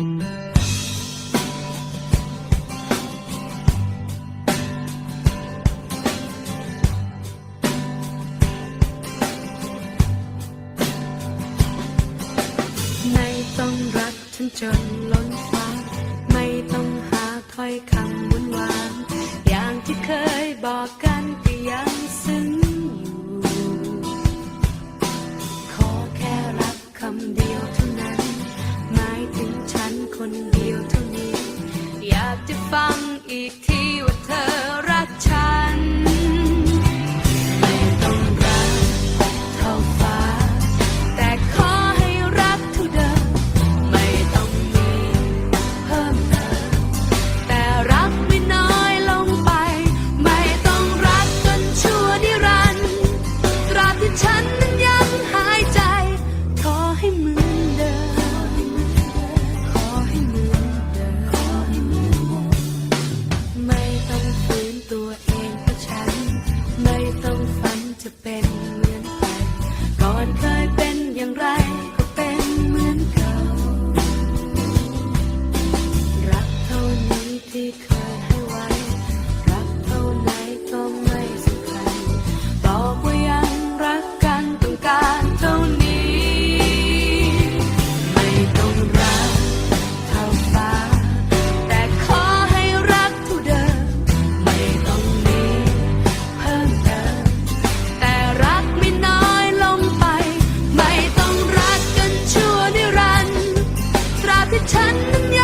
ต้องรักฉันจนล้นฟ้า ไม่ต้องหาถอยคำวนวานอย่างที่เคยบอกกันก็ยังซึ้งอยู่ ขอแค่รักคำเดียวเท่านั้น คนเดียวเท่านี้ อยากจะฟังอีกที you. ฉันนั้น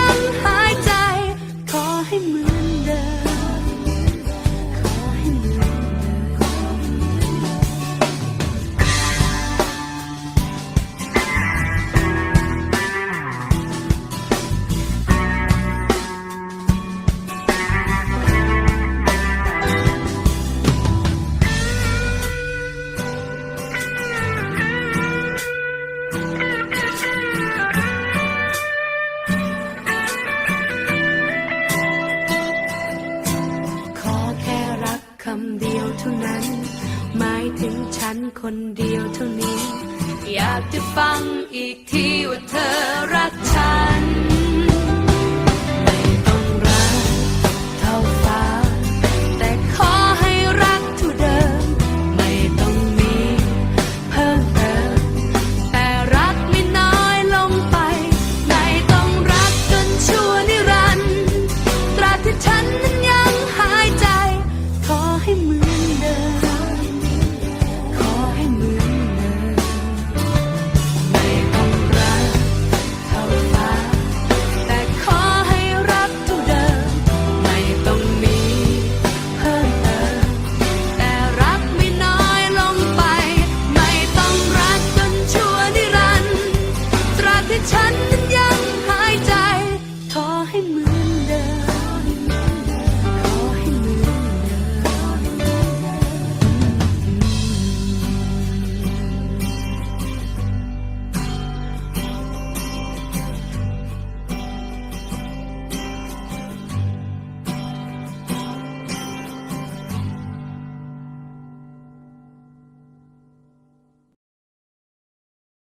เท่านั้น หมายถึงฉันคนเดียวเท่านี้ อยากจะฟังอีกทีว่าเธอรักฉัน ฉันยังหายใจ